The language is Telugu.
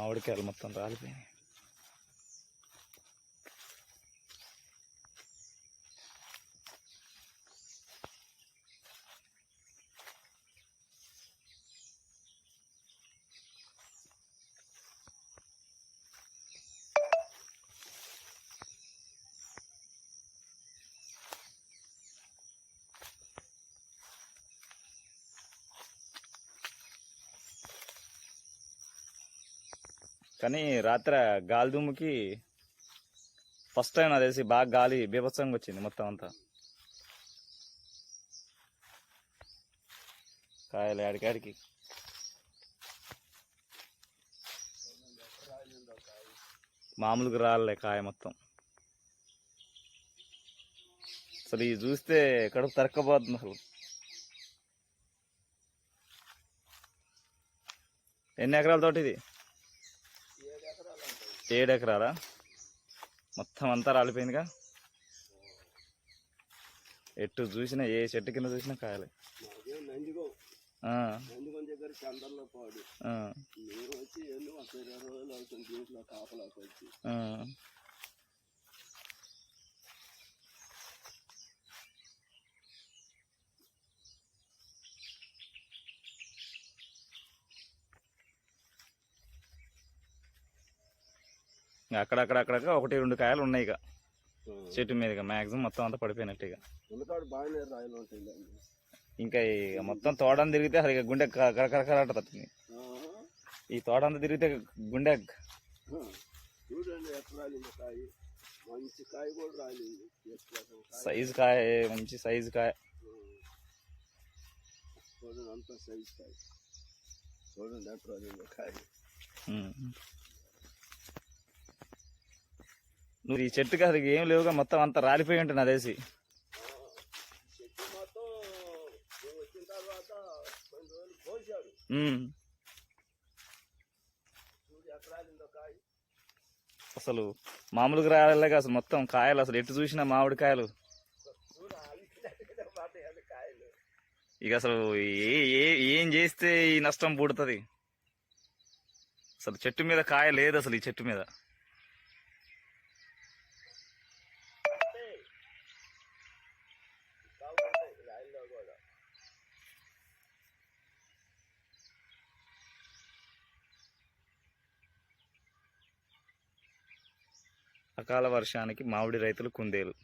మామిడికాయలు మొత్తం రాలిపోయినాయి. కానీ రాత్రి గాలి దుమ్ముకి ఫస్ట్ టైం నాకు తెలిసి బాగా గాలి బీభత్సంగా వచ్చింది మొత్తం అంతా. కాయలు ఆడికాడికి మామూలుగా రాలే కాయ మొత్తం. అసలు ఇది చూస్తే కడుపు తరక్కపోతుంది అసలు. ఎన్ని ఎకరాల తోటి ఇది? ఏడు ఎకరాలా మొత్తం అంతా రాలిపోయిందిగా? ఎటు చూసినా ఏ చెట్టు కింద చూసినా కాయలే. చందర్లో ఇంకా అక్కడక్కడ అక్కడక్కడ ఒకటి రెండు కాయలు ఉన్నాయి ఇక. చెట్టు మీదగా మ్యాక్సిమం మొత్తం అంతా పడిపోయినట్టు ఇక. ఇంకా ఇక మొత్తం తోటని తిరిగితే అసలు ఇక గుండె కరకరకరాడుతుంది ఈ తోట అంతా తిరిగితే గుండె సైజు కాయ మంచి సైజు కాయ. చూడండి అంత సైజ్ కాయ. చూడండి కాయ. నువ్వు ఈ చెట్టుకి అసలు ఏం లేవుగా మొత్తం అంతా రాలిపోయి ఉంటుంది అదేసి చెట్టు అసలు మామూలుగా రాలేక అసలు మొత్తం కాయలు అసలు ఎటు చూసినా మామిడి కాయలు చూడు అలిసినట్టుగా పడ్డాయి కాయలు. ఇక అసలు ఏ ఏ ఏం చేస్తే ఈ నష్టం పుడుతుంది? అసలు చెట్టు మీద కాయ లేదు అసలు ఈ చెట్టు మీద. అకాల వర్షానికి మామిడి రైతులు కుందేలు